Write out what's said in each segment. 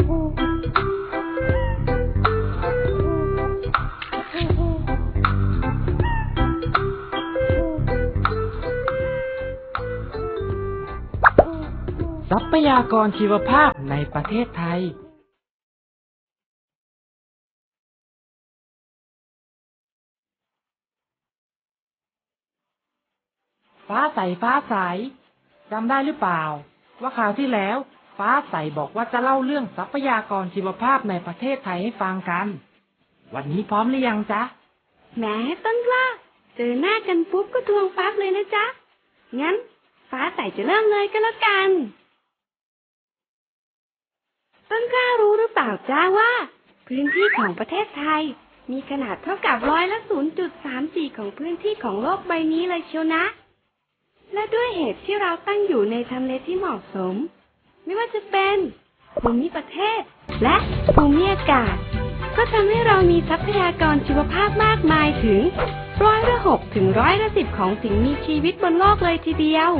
ทรัพยากรชีวภาพในประเทศไทย ฟ้าใสฟ้าใสจำได้หรือเปล่า ว่าคราวที่แล้ว ฟ้าใสบอกว่าจะเล่าเรื่องทรัพยากรชีวภาพในประเทศไทยให้ฟังกัน วันนี้พร้อมหรือยังจ๊ะ แหมต้นกล้า เจอหน้ากันปุ๊บก็ทวงฟักเลยนะจ๊ะ งั้น ฟ้าใสจะเริ่มเลยก็แล้วกัน ต้นกล้ารู้หรือเปล่าจ้าว่า พื้นที่ของประเทศไทย มีขนาดเท่ากับร้อยละ 0.34 ของพื้นที่ของโลกใบนี้เลยเชียวนะ และด้วยเหตุที่เราตั้งอยู่ในทำเลที่เหมาะสม ไม่ว่าจะเป็นภูมิประเทศ และภูมิอากาศ ก็ทำให้เรามีทรัพยากรชีวภาพมากมายถึงร้อยละหกถึงร้อยละสิบของสิ่งมีชีวิตบนโลกเลยทีเดียว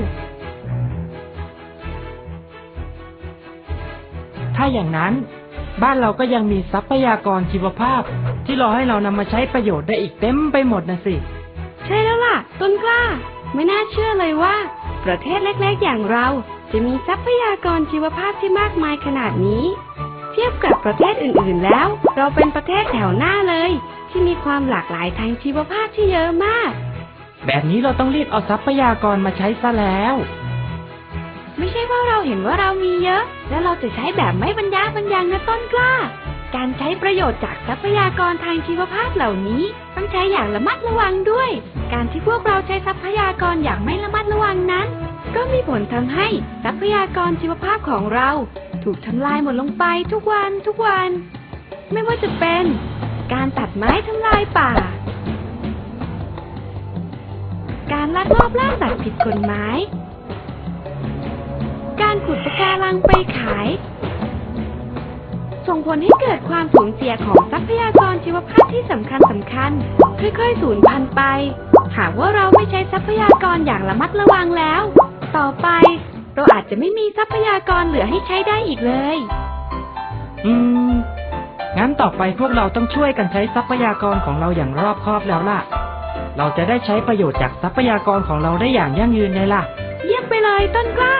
ถ้าอย่างนั้น บ้านเราก็ยังมีทรัพยากรชีวภาพ ที่รอให้เรานำมาใช้ประโยชน์ได้อีกเต็มไปหมดนะสิ ใช่แล้วล่ะ ต้นกล้า ไม่น่าเชื่อเลยว่า ประเทศเล็กๆอย่างเรา จะมีทรัพยากรชีวภาพที่มากมายขนาดนี้ เทียบกับประเทศอื่นๆแล้ว เราเป็นประเทศแถวหน้าเลย ที่มีความหลากหลายทางชีวภาพที่เยอะมาก แบบนี้เราต้องรีบเอาทรัพยากรมาใช้ซะแล้ว ไม่ใช่ว่าเราเห็นว่าเรามีเยอะ แล้วเราจะใช้แบบไม่บรรยาบรรยังนะต้นกล้า การใช้ประโยชน์จากทรัพยากรทางชีวภาพเหล่านี้ต้องใช้อย่างระมัดระวังด้วย การที่พวกเราใช้ทรัพยากรอย่างไม่ระมัดระวังนั้น ก็มีผลทำให้ทรัพยากรชีวภาพของเรา ถูกทำลายหมดลงไปทุกวันทุกวัน ไม่ว่าจะเป็นการตัดไม้ทำลายป่า การลักลอบล่าสัตว์ผิดกฎหมาย การขุดปะการังไปขาย ส่งผลให้เกิดความสูญเสียของทรัพยากรชีวภาพที่สำคัญสำคัญ ค่อยๆสูญพันธุ์ไป หากว่าเราไม่ใช้ทรัพยากรอย่างระมัดระวังแล้ว ต่อไป เราอาจจะไม่มีทรัพยากรเหลือให้ใช้ได้อีกเลย อืม งั้นต่อไปพวกเราต้องช่วยกันใช้ทรัพยากรของเราอย่างรอบคอบแล้วล่ะ เราจะได้ใช้ประโยชน์จากทรัพยากรของเราได้อย่างยั่งยืนไงล่ะ เยี่ยมไปเลยต้นกล้า